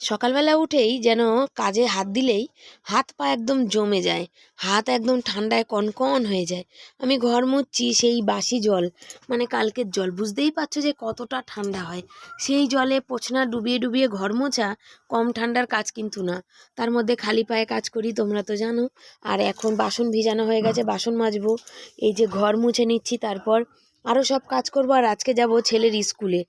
সকালবেলা উঠেই যেন কাজে হাত দিলেই হাত পা একদম জমে যায়, হাত একদম ঠান্ডায় কনকন হয়ে যায়। আমি ঘর মুছছি সেই বাসি জল। মানে কালকের জল। বুঝতেই পারছ যে কতটা ঠান্ডা হয়। সেই জলে পোছনা ডুবিয়ে ডুবিয়ে ঘর মোছা কম ঠান্ডার কাজ কিন্তু না। তার মধ্যে খালি পায়ে কাজ করি, তোমরা তো জানো। আর এখন বাসন ভিজানো হয়ে গেছে, বাসন মাজবো। এই যে ঘর মুছে নিচ্ছি, তারপর আরও সব কাজ করব আর আজকে যাব ছেলের স্কুলে।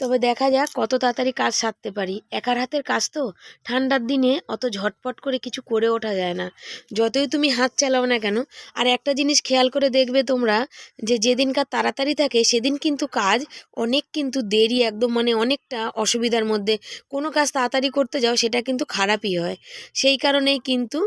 তবে দেখা যাক কত তাড়াতাড়ি কাজ সারতে পারি। একার হাতের কাজ তো, ঠান্ডার দিনে অত ঝটপট করে কিছু করে ওঠা যায় না। যতই তুমি হাত চালাও না কেন, আর একটা জিনিস খেয়াল করে দেখবে তোমরা, যে যেদিনকার তাড়াতাড়ি থাকে, সেদিন কিন্তু কাজ অনেক কিন্তু দেরি একদম মানে অনেকটা অসুবিধার মধ্যে। কোনো কাজ তাড়াতাড়ি করতে যাও, সেটা কিন্তু খারাপই হয়। সেই কারণেই কিন্তু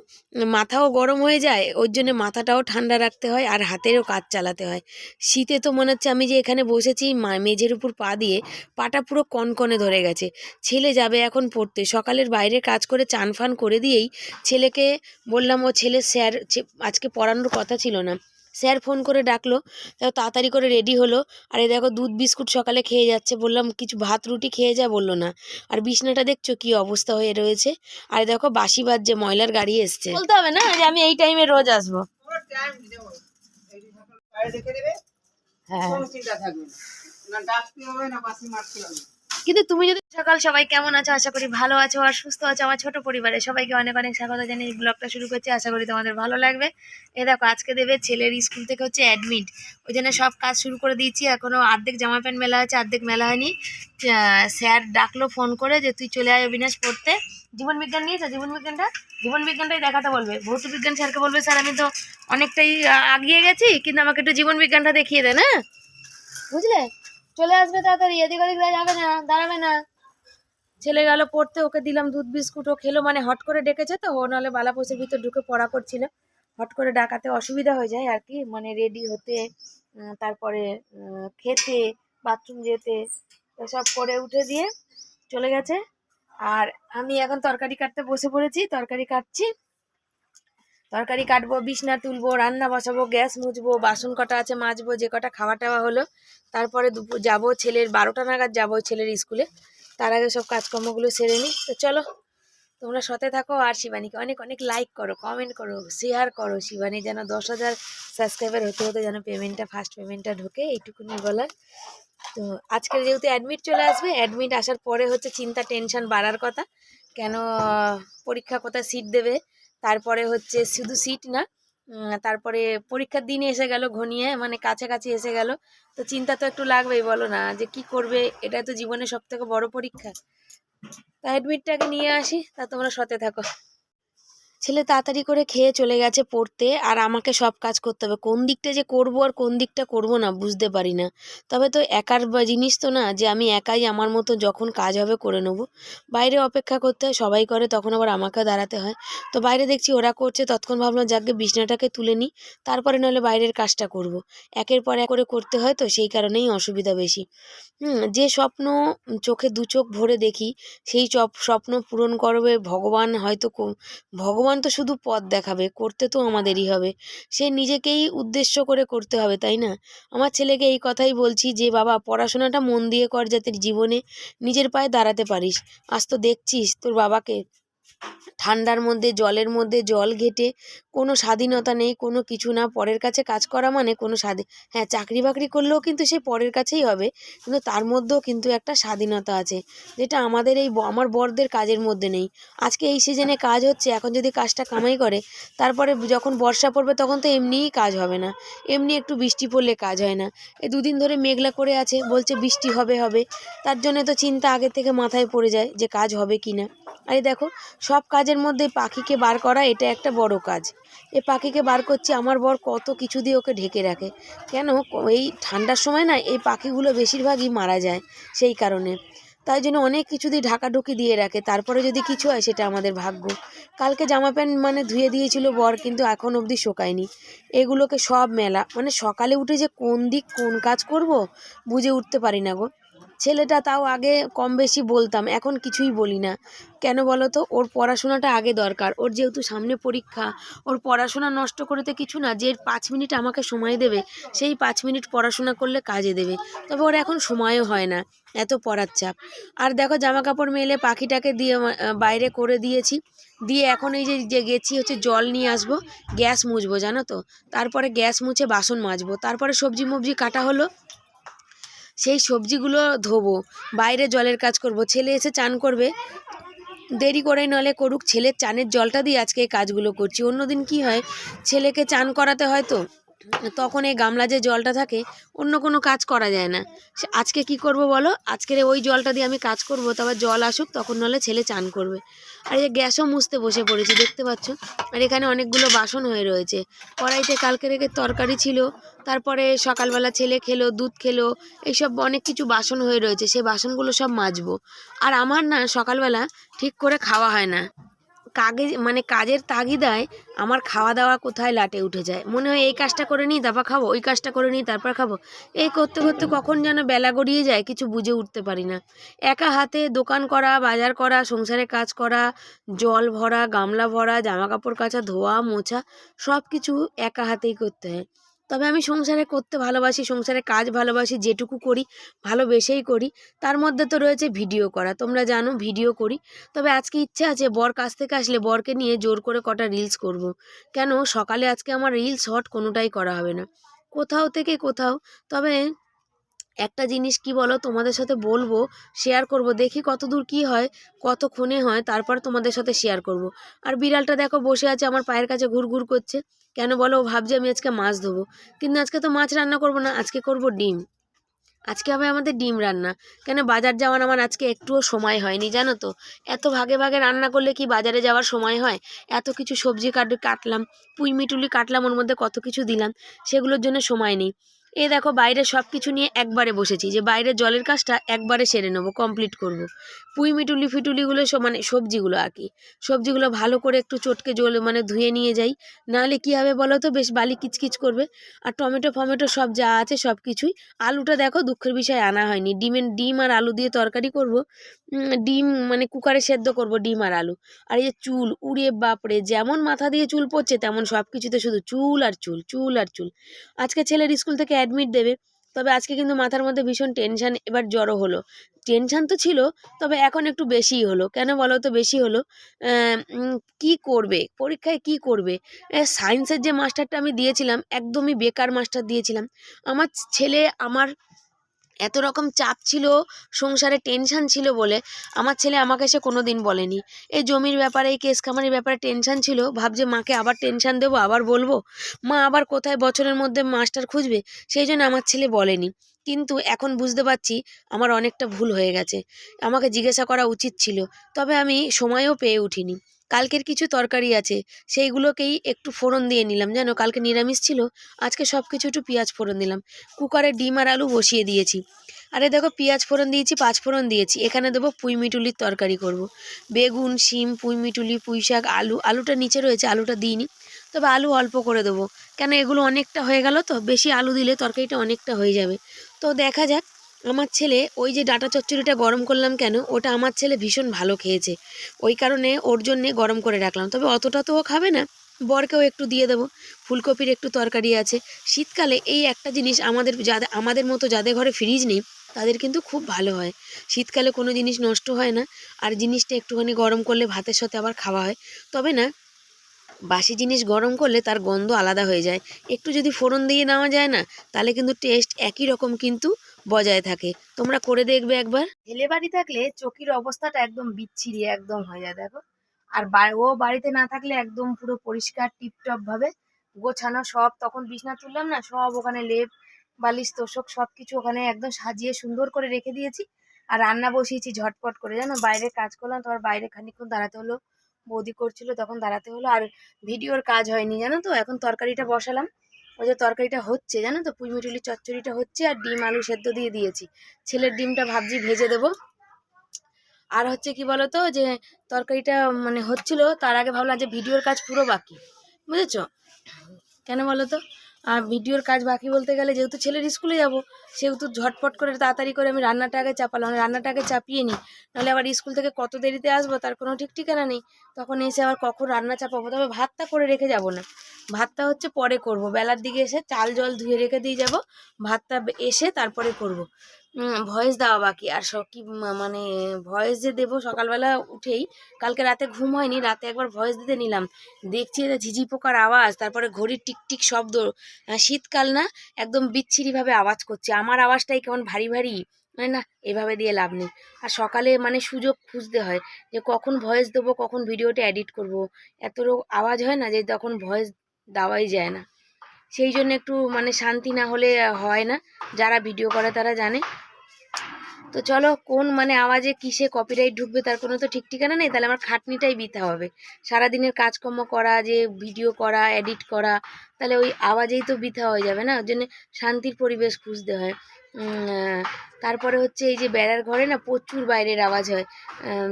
মাথাও গরম হয়ে যায়, ওর জন্য মাথাটাও ঠান্ডা রাখতে হয় আর হাতেরও কাজ চালাতে হয়। শীতে তো মনে হচ্ছে আমি যে এখানে বসেছি মা- মেঝের উপর পা দিয়ে পাটা পুরো কনকনে ধরে গেছে। ছেলে যাবে এখন পড়তে। সকালের বাইরে কাজ করে চান ফান করে দিয়েই ছেলেকে বললাম ও ছেলে স্যার আজকে পড়ানোর কথা ছিল না। স্যার ফোন করে ডাকলো তাও তাড়াতাড়ি করে রেডি হলো। আর এই দেখো দুধ বিস্কুট সকালে খেয়ে যাচ্ছে। বললাম কিছু ভাত রুটি খেয়ে যা বলল না। আর বিছনাটা দেখছ কি অবস্থা হয়ে রয়েছে? আর দেখো বাসি বাদ যে ময়লার গাড়ি এসছে। বলতে হবে না যে আমি এই টাইমে রোজ আসব। চিন্তা থাকবে না। না ডাকতে হবে না বাসি মারতে হবে। কিন্তু তুমি যদি সকাল সবাই কেমন আছো? আশা করি ভালো আছো আর সুস্থ আছো আমার ছোট পরিবারে। সবাইকে অনেক অনেক স্বাগত জানিয়ে এই ব্লগটা শুরু করছি। আশা করি তোমাদের ভালো লাগবে। এ দেখো আজকে দেবে ছেলের স্কুল থেকে হচ্ছে অ্যাডমিট ওই জন্য সব কাজ শুরু করে দিয়েছি। এখনও অর্ধেক জামা প্যান্ট মেলা আছে অর্ধেক মেলা হয়নি। স্যার ডাকলো ফোন করে যে তুই চলে আয় অবিনাশ পড়তে। জীবন বিজ্ঞান নিয়েছো, জীবন বিজ্ঞানটা, জীবন বিজ্ঞানটাই দেখাতে বলবে। ভৌত বিজ্ঞান স্যারকে বলবে, স্যার, আমি তো অনেকটাই আগিয়ে গেছি, কিন্তু আমাকে একটু জীবন বিজ্ঞানটা দেখিয়ে দেন হ্যাঁ? বুঝলে? চলে আসবে তাড়াতাড়ি, এদিক ওদিক যাবে না, দাঁড়াবে না। ছেলে গেল পড়তে, ওকে দিলাম দুধ, বিস্কুট, ও খেলো মানে হট করে ডেকেছে তো, ও নাহলে বালাপোষের ভিতর ঢুকে পড়া করছিল। হট করে ডাকাতে অসুবিধা হয়ে যায় আর কি মানে রেডি হতে তারপরে খেতে বাথরুম যেতে, এসব করে উঠে দিয়ে চলে গেছে। আর আমি এখন তরকারি কাটতে বসে পড়েছি, তরকারি কাটছি। তরকারি কাটবো, বিছনা তুলবো, রান্না বসাবো, গ্যাস মুছবো, বাসন কটা আছে মাজবো, যে কটা খাওয়া টাওয়া হলো। তারপরে দুপুর যাব ছেলের বারোটা নাগাদ যাব ছেলের স্কুলে। তার আগে সব কাজকর্মগুলো সেরে নিই। তো চলো, তোমরা সাথে থাকো আর শিবানীকে অনেক অনেক লাইক করো কমেন্ট করো শেয়ার করো। শিবানী যেন দশ হাজার সাবস্ক্রাইবার হতে হতে যেন পেমেন্টটা ফার্স্ট পেমেন্টটা ঢোকে, এইটুকুনি বলার। তো আজকের যেহেতু অ্যাডমিট চলে আসবে অ্যাডমিট আসার পরে হচ্ছে চিন্তা টেনশন বাড়ার কথা। কেন পরীক্ষা কোথায় সিট দেবে? তারপরে হচ্ছে শুধু সিট না তারপরে পরীক্ষার দিন এসে গেল ঘনিয়ে মানে কাছাকাছি এসে গেল। তো চিন্তা তো একটু লাগবেই, বলো না, যে কি করবে? এটা তো জীবনের সব থেকে বড় পরীক্ষা। তা অ্যাডমিটটাকে নিয়ে আসি, তা তোমরা সতে থাকো। ছেলে তাড়াতাড়ি করে খেয়ে চলে গেছে পড়তে, আর আমাকে সব কাজ করতে হবে। কোন দিকটা যে করব আর কোন দিকটা করব না বুঝতে পারি না। তবে তো একার জিনিস তো না, যে আমি একাই আমার মতো যখন কাজ হবে করে নেব। বাইরে অপেক্ষা করতে হয়, সবাই করে, তখন আবার আমাকেও দাঁড়াতে হয়। তো বাইরে দেখছি ওরা করছে তৎক্ষণ ভাবলাম যাকে বিছনাটাকে তুলে নিই, তারপরে নাহলে বাইরের কাজটা করব। একের পর এক করে করতে হয় তো, সেই কারণেই অসুবিধা বেশি। যে স্বপ্ন চোখে দু চোখ ভরে দেখি, সেই স্বপ্ন পূরণ করবে ভগবান, হয়তো কো- ভগবান তো শুধু পথ দেখাবে, করতে তো আমাদেরই হবে। সে নিজেকেই উদ্দেশ্য করে করতে হবে, তাই না? আমার ছেলেকে এই কথাই বলছি যে, বাবা, পড়াশোনাটা মন দিয়ে কর যাতে জীবনে নিজের পায়ে দাঁড়াতে পারিস। আজ তো দেখছিস তোর বাবাকে। ঠান্ডার মধ্যে, জলের মধ্যে জল ঘেটে কোনো স্বাধীনতা নেই, কোনো কিছু না। পরের কাছে কাজ করা মানে কোনো স্বাধীন হ্যাঁ চাকরি বাকরি করলেও কিন্তু সে পরের কাছেই হবে। কিন্তু তার মধ্যেও কিন্তু একটা স্বাধীনতা আছে, যেটা আমাদের এই আমার বরদের কাজের মধ্যে নেই। আজকে এই সিজনে কাজ হচ্ছে, এখন যদি কাজটা কামাই করে, তারপরে যখন বর্ষা পড়বে তখন তো এমনিই কাজ হবে না। এমনি একটু বৃষ্টি পড়লে কাজ হয় না। এই দুদিন ধরে মেঘলা করে আছে, বলছে বৃষ্টি হবে হবে। তার জন্য তো চিন্তা আগে থেকে মাথায় পড়ে যায় যে কাজ হবে কি না। আর দেখো, সব কাজের মধ্যে পাখিকে বার করা এটা একটা বড় কাজ। এ পাখিকে বার করছি, আমার বর কত কিছু দিয়ে ওকে ঢেকে রাখে। কেন? এই ঠান্ডার সময় না, এই পাখিগুলো বেশিরভাগই মারা যায় সেই কারণে। তাই জন্য অনেক কিছু দিয়ে ঢাকাঢুকি দিয়ে রাখে, তারপরে যদি কিছু হয় সেটা আমাদের ভাগ্য। কালকে জামা প্যান্ট মানে ধুয়ে দিয়েছিল বর, কিন্তু এখন অবধি শোকায়নি। এগুলোকে সব মেলা মানে সকালে উঠে যে কোন দিক কোন কাজ করব, বুঝে উঠতে পারি না গো। ছেলেটা তাও আগে কম বেশি বলতাম, এখন কিছুই বলি না। কেন বলো তো? ওর পড়াশোনাটা আগে দরকার। ওর যেহেতু সামনে পরীক্ষা, ওর পড়াশোনা নষ্ট করতে কিছু না, যে পাঁচ মিনিট আমাকে সময় দেবে, সেই পাঁচ মিনিট পড়াশোনা করলে কাজে দেবে। তবে ওর এখন সময়ও হয় না, এত পড়ার চাপ। আর দেখো জামা কাপড় মেলে পাখিটাকে দিয়ে বাইরে করে দিয়েছি। দিয়ে এখন এই যে গেছি হচ্ছে জল নিয়ে আসব, গ্যাস মুছবো, জানো তো? তারপরে গ্যাস মুছে বাসন মাজবো। তারপরে সবজি মবজি কাটা হলো সেই সবজিগুলো ধোবো। বাইরে জলের কাজ করব। ছেলে এসে চান করবে। দেরি করে নলে করুক। ছেলের চানের জলটা দিয়ে আজকে এই কাজগুলো করছি। অন্যদিন কি হয়? ছেলেকে চান করাতে হয় তো। তখন এই গামলা যে জলটা থাকে, অন্য কোনো কাজ করা যায় না। আজকে কি করব বলো? আজকের ওই জলটা দিয়ে আমি কাজ করব তারপর জল আসুক, তখন নলে ছেলে চান করবে। আর এই গ্যাসও মুছতে বসে পড়েছি, দেখতে পাচ্ছ? আর এখানে অনেকগুলো বাসন হয়ে রয়েছে। কড়াইতে কালকে রেখে তরকারি ছিল, তারপরে সকালবেলা ছেলে খেলো, দুধ খেলো, এইসব অনেক কিছু বাসন হয়ে রয়েছে, সেই বাসনগুলো সব মাজবো। আর আমার না সকালবেলা ঠিক করে খাওয়া হয় না। কাগে মানে কাজের তাগিদায় আমার খাওয়া দাওয়া কোথায় লাটে উঠে যায়। মনে হয় এই কাজটা করে নিই, তারপর খাব, ওই কাজটা করে নিই, তারপর খাব। এই করতে করতে কখন যেন বেলা গড়িয়ে যায়, কিছু বুঝে উঠতে পারি না। একা হাতে দোকান করা, বাজার করা, সংসারে কাজ করা, জল ভরা, গামলা ভরা জামা কাপড় কাচা, ধোয়া, মোছা সব কিছু একা হাতেই করতে হয়। তবে আমি সংসারে করতে ভালোবাসি, সংসারে কাজ ভালোবাসি, যেটুকু করি, ভালোবেসেই করি। তার মধ্যে তো রয়েছে ভিডিও করা। তোমরা জানো ভিডিও করি। তবে আজকে ইচ্ছে আছে বর কাছ থেকে আসলে বরকে নিয়ে জোর করে কটা রিলস করব। কেন? সকালে আজকে আমার রিলস শর্ট কোনোটাই করা হবে না। কোথাও থেকে কোথাও। তবে একটা জিনিস কি বলো? তোমাদের সাথে বলব শেয়ার করব। দেখি কত দূর কী হয়, কতক্ষণে হয়, তারপর তোমাদের সাথে শেয়ার করব। আর বিড়ালটা দেখো বসে আছে, আমার পায়ের কাছে ঘুর ঘুর করছে। কেন বলো? ও ভাবছে আমি আজকে মাছ ধোবো। কিন্তু আজকে তো মাছ রান্না করব না, আজকে করব ডিম। আজকে হবে আমাদের ডিম রান্না। কেন বাজার যাওয়ার আমার আজকে একটুও সময় হয়নি, জানো তো? এত ভাগে ভাগে রান্না করলে কি বাজারে যাওয়ার সময় হয়? এত কিছু সবজি কাট কাটলাম, পুঁই মিটুলি কাটলাম, ওর মধ্যে কত কিছু দিলাম, সেগুলোর জন্য সময় নেই। এ দেখো, বাইরে সব কিছু নিয়ে একবারে বসেছি যে বাইরে জলের কাজটা একবারে সেরে নেব কমপ্লিট করব। পুঁই মিটুলি ফিটুলিগুলো সব মানে সবজিগুলো আর কি। সবজিগুলো ভালো করে একটু চটকে জল মানে ধুয়ে নিয়ে যাই। নাহলে কী হবে বলো তো? বেশ বালি কিচকিচ করবে। আর টমেটো, ফমেটো সব যা আছে সব কিছুই। আলুটা দেখো দুঃখের বিষয় আনা হয়নি। ডিমের, ডিম আর আলু দিয়ে তরকারি করব। ডিম মানে কুকারে সেদ্ধ করব ডিম আর আলু। আর এই যে চুল, উড়ে বাপড়ে, যেমন মাথা দিয়ে চুল পড়ছে, তেমন সব কিছুতে শুধু চুল আর চুল চুল আর চুল। আজকে ছেলের স্কুল থেকে অ্যাডমিট দেবে। তবে আজকে কিন্তু মাথার মধ্যে ভীষণ টেনশান এবার জড়ো হলো। টেনশান তো ছিল, তবে এখন একটু বেশিই হলো। কেন বলো তো বেশি হলো? কি করবে? পরীক্ষায় কি করবে? সায়েন্সের যে মাস্টারটা আমি দিয়েছিলাম, একদমই বেকার মাস্টার দিয়েছিলাম। আমার ছেলে, আমার এত রকম চাপ ছিল, সংসারে টেনশন ছিল বলে আমার ছেলে আমাকে সে কোনো দিন বলেনি। এই জমির ব্যাপারে, এই কেস কামারির ব্যাপারে টেনশন ছিল, ভাবছে মাকে আবার টেনশন দেবো, আবার বলব। মা আবার কোথায় বছরের মধ্যে মাস্টার খুঁজবে? সেই জন্য আমার ছেলে বলেনি। কিন্তু এখন বুঝতে পারছি আমার অনেকটা ভুল হয়ে গেছে। আমাকে জিজ্ঞাসা করা উচিত ছিল, তবে আমি সময়ও পেয়ে উঠিনি। কালকের কিছু তরকারি আছে, সেইগুলোকেই একটু ফোড়ন দিয়ে নিলাম। জানো, কালকে নিরামিষ ছিল, আজকে সব কিছু একটু পেঁয়াজ ফোড়ন দিলাম। কুকারে ডিম আর আলু বসিয়ে দিয়েছি। আরে দেখো, পেঁয়াজ ফোড়ন দিয়েছি, পাঁচ ফোড়ন দিয়েছি। এখানে দেবো পুঁই মিটুলির তরকারি করব। বেগুন, শিম, পুঁই মিটুলি, পুঁই শাক, আলু, আলুটা নিচে রয়েছে, আলুটা দিইনি। তবে আলু অল্প করে দেবো। কেন, এগুলো অনেকটা হয়ে গেল তো, বেশি আলু দিলে তরকারিটা অনেকটা হয়ে যাবে। তো দেখা যাক আমার ছেলে ওই যে ডাটা চচ্চড়িটা গরম করলাম কেন, ওটা আমার ছেলে ভীষণ ভালো খেয়েছে। ওই কারণে ওর জন্যে গরম করে রাখলাম। তবে অতটা তো ও খাবে না, বরকেও একটু দিয়ে দেবো। ফুলকপির একটু তরকারি আছে। শীতকালে এই একটা জিনিস আমাদের যাদের আমাদের মতো যাদের ঘরে ফ্রিজ নেই, তাদের কিন্তু খুব ভালো হয়। শীতকালে কোনো জিনিস নষ্ট হয় না, আর জিনিসটা একটুখানি গরম করলে ভাতের সাথে আবার খাওয়া হয়। তবে না, বাসি জিনিস গরম করলে তার গন্ধ আলাদা হয়ে যায়। একটু যদি ফোড়ন দিয়ে নেওয়া যায় না, তাহলে কিন্তু টেস্ট একই রকম কিন্তু বজায় থাকে। তোমরা করে দেখবে একবার। ছেলে বাড়ি থাকলে চকির অবস্থাটা একদম বিচ্ছিরি, একদম হয়ে যায়, দেখো। আর ও বাড়িতে না থাকলে একদম পুরো পরিষ্কার, টিপটপ ভাবে গোছানো সব, তখন বিছনা তুললাম না, সব ওখানে লেপ, বালিশ, তোষক সব কিছু ওখানে একদম সাজিয়ে সুন্দর করে রেখে দিয়েছি। আর রান্না বসিয়েছি ঝটপট করে, জানো? বাইরে কাজ করলাম তোমার বাইরে খানিকক্ষণ দাঁড়াতে হলো, বৌদি করছিল, তখন দাঁড়াতে হলো। আর ভিডিওর কাজ হয়নি, জানো তো? এখন তরকারিটা বসালাম। ওই যে তরকারিটা হচ্ছে, জানো তো? পুঁই মিটুলি চচ্চড়িটা হচ্ছে আর ডিম আলু সেদ্ধ দিয়ে দিয়েছি। ছেলের ডিমটা ভাবছি ভেজে দেব। আর হচ্ছে কি বলতো, যে তরকারিটা মানে হচ্ছিল, তার আগে ভাবলাম যে ভিডিওর কাজ পুরো বাকি, বুঝেছ? কেন বলো তো আর ভিডিওর কাজ বাকি বলতে গেলে যেহেতু ছেলের স্কুলে যাব, সেহেতু ঝটপট করে তাড়াতাড়ি করে আমি রান্নাটা আগে চাপালাম। রান্নাটা আগে চাপিয়ে নিই। নাহলে আবার স্কুল থেকে কত দেরিতে আসব তার কোনো ঠিক ঠিকানা নেই। তখন এসে আবার কখন রান্না চাপাবো? তবে ভাতটা করে রেখে যাব না। ভাতটা হচ্ছে পরে করব। বেলার দিকে এসে চাল জল ধুয়ে রেখে দিয়ে যাব। ভাতটা এসে তারপরে করব। ভয়েস দেওয়া বাকি। আর সব কি মানে ভয়েস যে দেবো সকালবেলা উঠেই, কালকে রাতে ঘুম হয়নি, রাতে একবার ভয়েস দিতে নিলাম। দেখছি এটা ঝিঝি পোকার আওয়াজ, তারপরে ঘড়ির টিকটিক শব্দ। শীতকাল না, একদম বিচ্ছিরিভাবে আওয়াজ করছে। আমার আওয়াজটাই কেমন ভারী ভারী মানে না, এভাবে দিয়ে লাভ নেই। আর সকালে মানে সুযোগ খুঁজতে হয়, যে কখন ভয়েস দেবো, কখন ভিডিওটা এডিট করব। এত আওয়াজ হয় না যে তখন ভয়েস দেওয়াই যায় না। সেই জন্য একটু মানে শান্তি না হলে হয় না। যারা ভিডিও করে তারা জানে। তো চলো, কোন মানে আওয়াজে কিসে কপিরাইট ঢুকবে তার কোনো তো ঠিক ঠিকানা নেই, তাহলে আমার খাটনিটাই বৃথা হবে। সারাদিনের কাজকর্ম করা, যে ভিডিও করা এডিট করা, তাহলে ওই আওয়াজেই তো বৃথা হয়ে যাবে না? ওর জন্য শান্তির পরিবেশ খুঁজতে হয়। তারপরে হচ্ছে এই যে বেড়ার ঘরে না প্রচুর বাইরের আওয়াজ হয়।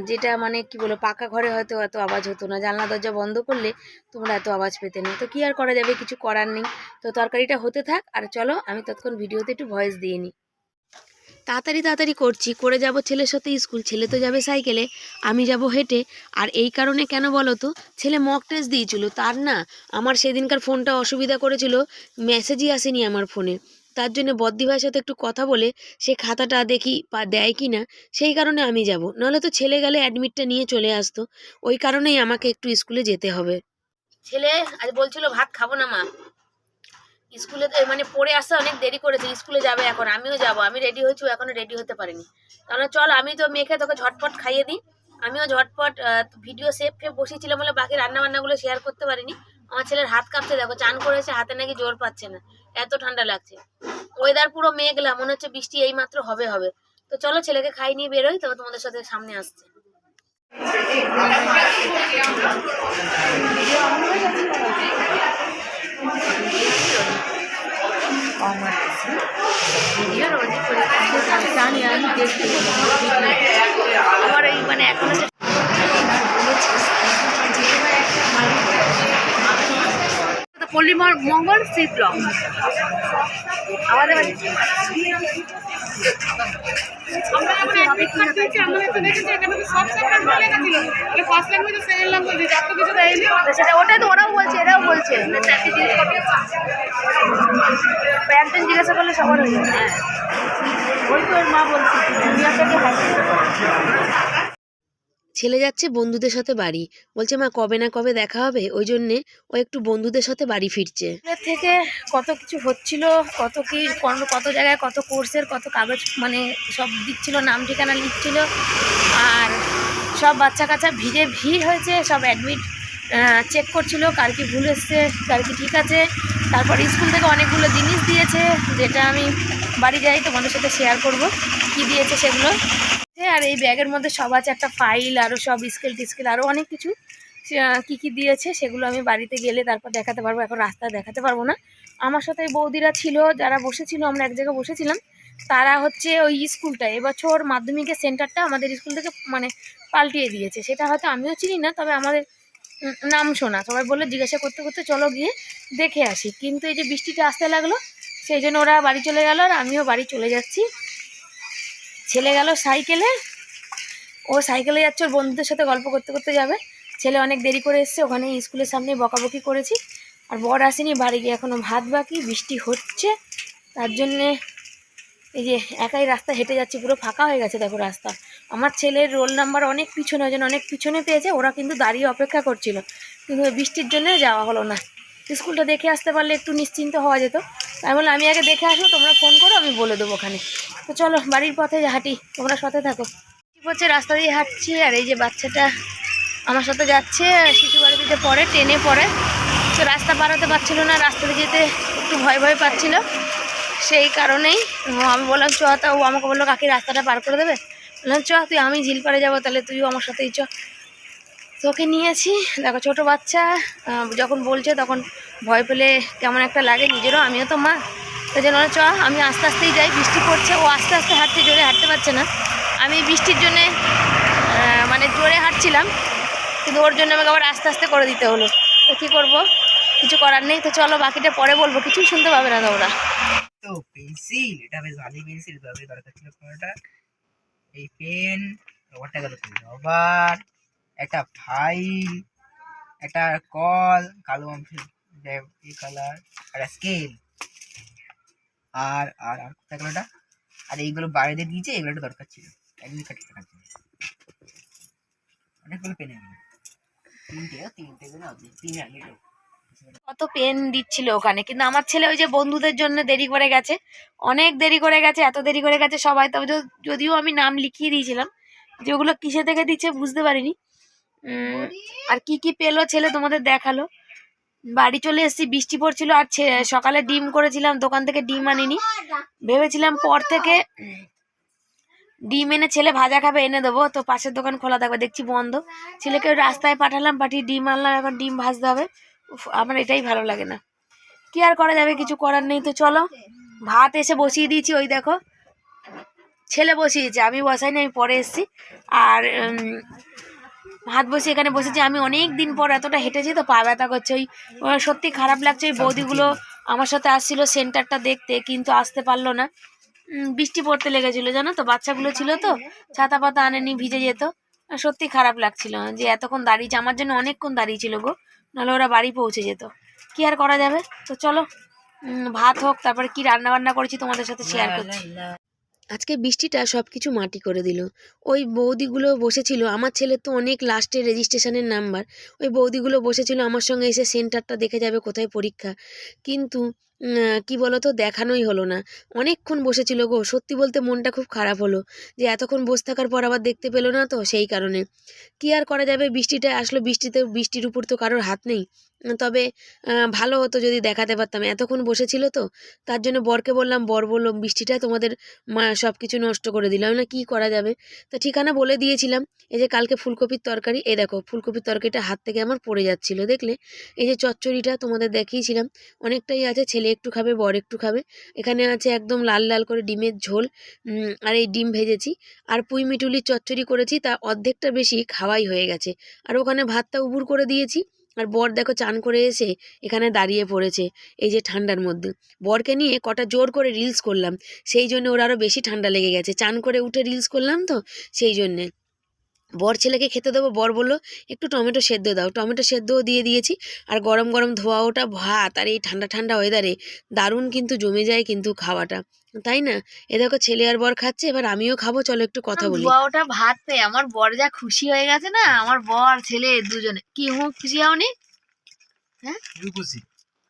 যেটা মানে কি বলো পাকা ঘরে হয়তো এত আওয়াজ হতো না। জানলা, দরজা বন্ধ করলে তোমরা এত আওয়াজ পেতে না। তো কি আর করা যাবে? কিছু করার নেই। তো তরকারিটা হতে থাক। আর চলো, আমি ততক্ষণ ভিডিওতে একটু ভয়েস দিয়ে নিই। তাড়াতাড়ি তাড়াতাড়ি করছি, করে যাব ছেলের সাথে স্কুল। ছেলে তো যাবে সাইকেলে, আমি যাব হেঁটে। আর এই কারণে কেন বলো তো? ছেলে মক টেস্ট দিয়েছিল, তার না আমার সেদিনকার ফোনটা অসুবিধা করেছিল মেসেজই আসেনি আমার ফোনে। তার জন্য বদ্দি ভাইয়ের সাথে একটু কথা বলে, সে খাতাটা দেখি বা দেয় কি না, সেই কারণে আমি যাব। নাহলে তো ছেলে গেলে অ্যাডমিটটা নিয়ে চলে আসতো। ওই কারণেই আমাকে একটু স্কুলে যেতে হবে। ছেলে, আজ বলছিল ভাত খাব না মা। স্কুলে মানে পড়ে আসতে অনেক দেরি করেছে, স্কুলে যাবে এখন, আমিও যাব, আমি রেডি হয়েছি, ও এখনও রেডি হতে পারিনি। তাহলে চল, আমি তো মেখে তোকে ঝটপট খাইয়ে দিই। আমিও ঝটপট ভিডিও সেভ ফেভ বসিয়েছিলাম বলে বাকি রান্না বান্নাগুলো শেয়ার করতে পারিনি। আমার ছেলের হাত কাঁপছে, দেখো, চান করেছে, হাতে নাকি জোর পাচ্ছে না। এত ঠান্ডা লাগছে। ওয়েদার পুরো মেঘলা, মনে হচ্ছে বৃষ্টি এই মাত্র হবে হবে। তো চলো, ছেলেকে খাই নিয়ে বেরোই তবে তোমাদের সাথে সামনে আসছে। আমার এই মানে এখনও যে পল্লী মঙ্গল সি ব্লক আমাদের বাড়ি আমরা এখন অ্যাডমিট কার্ড দিয়েছি আমরা তো দেখেছি এখানে তো সব সেক্টর বলে গেছিল যে ফার্স্ট ল্যাঙ্গুয়েজ সেকেন্ড ল্যাঙ্গুয়েজ যত কিছু দেয়নি। সেটা ওটাই তো ওরাও বলছে এরাও বলছে। একজন জিজ্ঞাসা করলে সবার হয়ে যাবে। ওই তো ওর মা বলছে দুনিয়া থেকে ছেলে যাচ্ছে বন্ধুদের সাথে বাড়ি। বলছে, মা, কবে না কবে দেখা হবে? ওই জন্যে ও একটু বন্ধুদের সাথে বাড়ি ফিরছে। থেকে কত কিছু হচ্ছিল, কত কি কত জায়গায় কত কোর্সের কত কাগজ মানে সব দিচ্ছিল, নাম ঠিকানা লিখছিল। আর সব বাচ্চা কাচ্চা ভিড়ে ভিড় হয়েছে, সব অ্যাডমিট চেক করছিল, কার কি ভুল এসছে কার কি ঠিক আছে। তারপর স্কুল থেকে অনেকগুলো জিনিস দিয়েছে, যেটা আমি বাড়ি যাই, তোমাদের সাথে শেয়ার করব, কি দিয়েছে সেগুলো। আর এই ব্যাগের মধ্যে সব আছে, একটা ফাইল আরও সব স্কেল টিস্কেল আরও অনেক কিছু। কি কি দিয়েছে সেগুলো আমি বাড়িতে গেলে তারপর দেখাতে পারব, এখন রাস্তায় দেখাতে পারব না। আমার সাথে বৌদিরা ছিল, যারা বসেছিল, আমরা এক জায়গায় বসেছিলাম, তারা হচ্ছে ওই স্কুলটা, এবছর মাধ্যমিকের সেন্টারটা আমাদের স্কুল থেকে মানে পাল্টিয়ে দিয়েছে। সেটা হয়তো আমিও চিনি না, তবে আমাদের নাম শোনা। সবাই বলল জিজ্ঞাসা করতে করতে চলো গিয়ে দেখে আসি। কিন্তু এই যে বৃষ্টিটা আসতে লাগল, সেই জন্য ওরা বাড়ি চলে গেল আর আমিও বাড়ি চলে যাচ্ছি। ছেলে গেল সাইকেলে। ও সাইকেলে যাচ্ছে, ওর বন্ধুদের সাথে গল্প করতে করতে যাবে। ছেলে অনেক দেরি করে এসছে ওখানে স্কুলের সামনে বকাবকি করেছি। আর বর আসেনি, বাড়ি গিয়ে এখনও ভাত বাকি, বৃষ্টি হচ্ছে। তার জন্যে এই যে একাই রাস্তা হেঁটে যাচ্ছি, পুরো ফাঁকা হয়ে গেছে দেখো রাস্তা। আমার ছেলের রোল নাম্বার অনেক পিছনে ওই জন্য অনেক পিছনে পেয়েছে, ওরা কিন্তু দাঁড়িয়ে অপেক্ষা করছিল। কিন্তু বৃষ্টির জন্য যাওয়া হলো না। স্কুলটা দেখে আসতে পারলে একটু নিশ্চিন্ত হওয়া যেত। তাই বলে আমি আগে দেখে আসব, তোমরা ফোন করো, আমি বলে দেবো ওখানে। তো চলো, বাড়ির পথে হাঁটি, তোমরা সাথে থাকো। ঠিক হচ্ছে রাস্তা দিয়ে হাঁটছি, আর এই যে বাচ্চাটা আমার সাথে যাচ্ছে, শিশু বাড়িতে পড়ে, ট্রেনে পড়ে। তো রাস্তা পারাতে পারছিল না রাস্তাতে যেতে একটু ভয় ভয় পাচ্ছিল। সেই কারণেই আমি বললাম, চ তা, ও আমাকে বলল, কাকি, রাস্তাটা পার করে দেবে? বললাম চ, তুই আমি ঝিল পাড়ে যাব, তাহলে তুইও আমার সাথেই চ। তোকে নিয়েছি, দেখো ছোট বাচ্চা যখন বলছে তখন ভয় পেলে কেমন একটা লাগে, নিজেরও, আমিও তো মা। তো জন্য চ, আমি আস্তে আস্তেই যাই, বৃষ্টি পড়ছে, ও আস্তে আস্তে হাঁটতে জোরে হাঁটতে পারছে না। আমি বৃষ্টির জন্যে মানে জোরে হাঁটছিলাম, কিন্তু ওর জন্য আমাকে আবার আস্তে আস্তে করে দিতে হলো। তো কী করব? কিছু করার নেই, তো চলো বাকিটা পরে বলব, কিছুই শুনতে পাবে না তোমরা। তো পেন্সিল, এটা বেশ ভালোই পেন্সিল ছিল এই পেন রবারটা গেল রবার একটা ফাইল একটা কল কালো এই কালার আর স্কেল আর আর আর কোথায় গেল আর এইগুলো বাইরে দিয়েছে, এগুলো একটা দরকার ছিল। একদিন কাটিয়ে রাখার জন্য অনেকগুলো পেন তিনটে তিনটে করে তিন আগে কত পেন দিচ্ছিল ওখানে। কিন্তু আমার ছেলে ওই যে বন্ধুদের জন্য দেরি করে গেছে। অনেক দেরি করে গেছে, এত দেরি করে গেছে সবাই। তবে যদিও আমি নাম লিখিয়ে দিয়েছিলাম, যে ওগুলো কিসে থেকে দিচ্ছে বুঝতে পারিনি। আর কি কি পেল ছেলে তোমাদের দেখাল। বাড়ি চলে এসেছি, বৃষ্টি পড়ছিল, আর সকালে ডিম করেছিলাম, দোকান থেকে ডিম আনিনি। ভেবেছিলাম পর থেকে ডিম এনে ছেলে ভাজা খাবে, এনে দেবো। তো পাশের দোকান খোলা থাকবে, দেখছি বন্ধ। ছেলেকে রাস্তায় পাঠালাম, পাঠিয়ে ডিম আনলাম, এখন ডিম ভাজতে হবে। উফ, আমার এটাই ভালো লাগে না। কি আর করা যাবে কিছু করার নেই তো চলো। ভাত এসে বসিয়ে দিয়েছি ওই দেখো। ছেলে বসিয়েছে আমি বসাইনি আমি পরে এসেছি। আর ভাত বসিয়ে এখানে বসেছি। আমি অনেক দিন পর এতটা হেঁটেছি তো পা ব্যথা করছে। ওই সত্যি খারাপ লাগছে ওই বৌদিগুলো আমার সাথে আসছিল সেন্টারটা দেখতে কিন্তু আসতে পারল না। বৃষ্টি পড়তে লেগেছিল জানো তো? বাচ্চাগুলো ছিল তো ছাতা পাতা আনেনি ভিজে যেত। সত্যি খারাপ লাগছিল যে এতক্ষণ দাঁড়িয়েছে আমার জন্য অনেকক্ষণ দাঁড়িয়ে ছিল গো। নাহলে ওরা বাড়ি পৌঁছে যেত। কি আর করা যাবে? তো চলো ভাত হোক তারপরে কি রান্না বান্না করেছি তোমাদের সাথে শেয়ার করছি। আজকে বৃষ্টিটা সব কিছু মাটি করে দিল। ওই বৌদিগুলো বসেছিল আমার ছেলে তো অনেক লাস্টের রেজিস্ট্রেশনের নাম্বার ওই বৌদিগুলো বসেছিল আমার সঙ্গে এসে সেন্টারটা দেখে যাবে কোথায় পরীক্ষা। কিন্তু কি বলো তো দেখানোই হলো না। অনেকক্ষণ বসেছিল গো, সত্যি বলতে মনটা খুব খারাপ হলো। যে এতক্ষণ বসে থাকার পর আবার দেখতে পেল না তো সেই কারণে। কি আর করা যাবে, বৃষ্টিটা আসলো, বৃষ্টিতে, বৃষ্টির উপর তো কারোর হাত নেই। তবে ভালো হতো যদি দেখাতে পারতাম। এতক্ষণ বসেছিল তো, তার জন্য বরকে বললাম, বর বলল, বৃষ্টিটা তোমাদের মা সব কিছু নষ্ট করে দিলাম না কি করা যাবে? তা ঠিকানা বলে দিয়েছিলাম, এই যে কালকে ফুলকপির তরকারি, এই দেখো, ফুলকপির তরকারিটা হাত থেকে আমার পড়ে যাচ্ছিল, দেখলে? এই যে চচ্চড়িটা তোমাদের দেখিয়েছিলাম, অনেকটাই আছে, ছেলে একটু খাবে, বর একটু খাবে। এখানে আছে একদম লাল লাল করে ডিমের ঝোল আর এই ডিম ভেজেছি। আর পুঁই মিটুলির চচ্চড়ি করেছি, তা অর্ধেকটা বেশি খাওয়াই হয়ে গেছে। আর ওখানে ভাতটা উবুর করে দিয়েছি আর বর দেখো চান করে এসে এখানে দাঁড়িয়ে পড়েছে, এই যে ঠান্ডার মধ্যে। বরকে নিয়ে কটা জোর করে রিলস করলাম, সেই জন্য ওর আরও বেশি ঠান্ডা লেগে গেছে। চান করে উঠে রিলস করলাম তো, সেই জন্যে। বর ছেলেকে খেতে দেবো, বর বলল, একটু টমেটো সেদ্ধ দাও, টমেটো সেদ্ধও দিয়ে দিয়েছি, আর গরম গরম ধোয়া ওটা ভাত, আর এই ঠান্ডা ঠান্ডা ওয়েদারে দারুণ কিন্তু জমে যায় কিন্তু খাওয়াটা। তাই না? এ দেখো ছেলে আর বর খাচ্ছে এবার আমিও খাব চলো একটু কথা বলি। ওটা ভাত পেয়ে আমার বর যা খুশি হয়ে গেছে না আমার বর ছেলে দুজনে। কি হুঁ খুশি হওনি?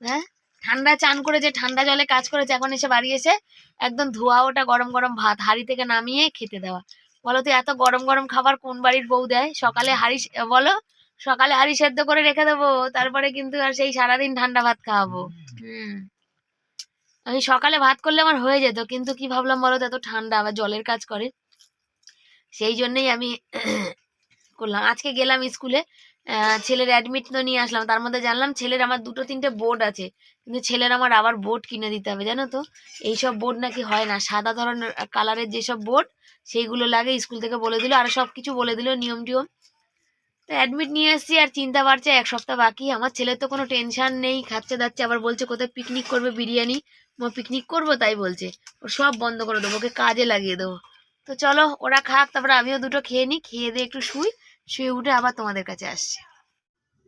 হ্যাঁ? ঠান্ডা চান করে যে ঠান্ডা জলে কাজ করেছে এখন এসে বাড়ি এসে একদম ধোয়া ওটা গরম গরম ভাত হাঁড়ি থেকে নামিয়ে খেতে দেওয়া। বলো তো এত গরম গরম খাবার কোন বাড়ির বউ দেয়? সকালে হাড়ি বলো সকালে হাঁড়ি সেদ্ধ করে রেখে দেবো তারপরে কিন্তু আর সেই সারাদিন ঠান্ডা ভাত খাওয়াবো। হুম। আমি সকালে ভাত করলে আমার হয়ে যেত, কিন্তু কি ভাবলাম বলো এত ঠান্ডা, আবার জলের কাজ করে। সেই জন্যই আমি করলাম। আজকে গেলাম স্কুলে ছেলের অ্যাডমিট তো নিয়ে আসলাম। তার মধ্যে জানলাম ছেলের আমার দুটো তিনটে বোর্ড আছে, কিন্তু ছেলের আমার আবার বোর্ড কিনে দিতে হবে, জানো তো? এইসব বোর্ড নাকি হয় না। সাদা ধরনের কালারের যেসব বোর্ড সেইগুলো লাগে, স্কুল থেকে বলে দিল, আর সব কিছু বলে দিল, নিয়ম টিয়ম। তো অ্যাডমিট নিয়ে এসেছি, আর চিন্তা বাড়ছে, এক সপ্তাহ বাকি। আমার ছেলের তো কোনো টেনশন নেই, খাচ্ছে দাচ্ছে, আবার বলছে কোথায় পিকনিক করবে, বিরিয়ানি। মা পিকনিক করব তাই বলছে। ও সব বন্ধ করে দেবো ওকে কাজে লাগিয়ে দেবো। তো চলো ওরা খাক তারপরে আমিও দুটো খেয়ে নিই খেয়ে দিয়ে একটু শুই শুয়ে উঠে আবার তোমাদের কাছে আসছি।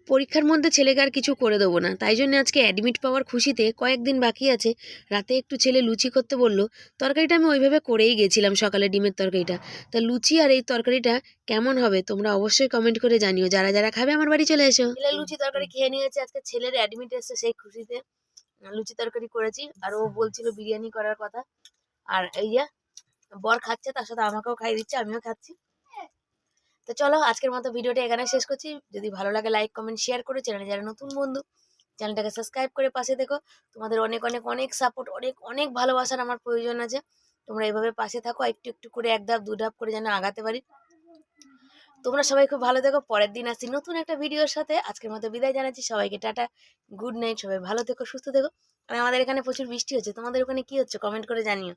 পরীক্ষার মধ্যে ছেলেকে আর কিছু করে দেবো না। তাই জন্য আজকে অ্যাডমিট পাওয়ার খুশিতে কয়েকদিন বাকি আছে। রাতে একটু ছেলে লুচি করতে বলল। তরকারিটা আমি ওইভাবে করেই গেছিলাম সকালে ডিমের তরকারিটা। তা লুচি আর এই তরকারিটা কেমন হবে তোমরা অবশ্যই কমেন্ট করে জানিও। যারা যারা খাবে আমার বাড়ি চলে এসো। ছেলে লুচি তরকারি খেয়ে নিয়েছে আজকে ছেলের অ্যাডমিট এসছে সেই খুশিতে। লুচি তরকারি করেছি আর ও বলছিল বিরিয়ানি করার কথা। আর এই যে বর খাচ্ছে তার সাথে আমাকেও খাইয়ে দিচ্ছে আমিও খাচ্ছি। তো চলো আজকের মতো ভিডিওটা এখানে শেষ করছি। যদি ভালো লাগে লাইক কমেন্ট শেয়ার করে। চ্যানেলে যারা নতুন বন্ধু চ্যানেলটাকে সাবস্ক্রাইব করে পাশে দেখো। তোমাদের অনেক অনেক অনেক সাপোর্ট অনেক অনেক ভালোবাসার আমার প্রয়োজন আছে। তোমরা এইভাবে পাশে থাকো একটু একটু করে এক ধাপ দু ধাপ করে যেন আগাতে পারি। তোমরা সবাই খুব ভালো থেকো, পরের দিন আসছি নতুন একটা ভিডিওর সাথে। আজকের মতো বিদায় জানাচ্ছি, সবাইকে টাটা, গুড নাইট, সবাই ভালো থেকো, সুস্থ থেকো। আর আমাদের এখানে প্রচুর বৃষ্টি হচ্ছে, তোমাদের ওখানে কি হচ্ছে কমেন্ট করে জানিও।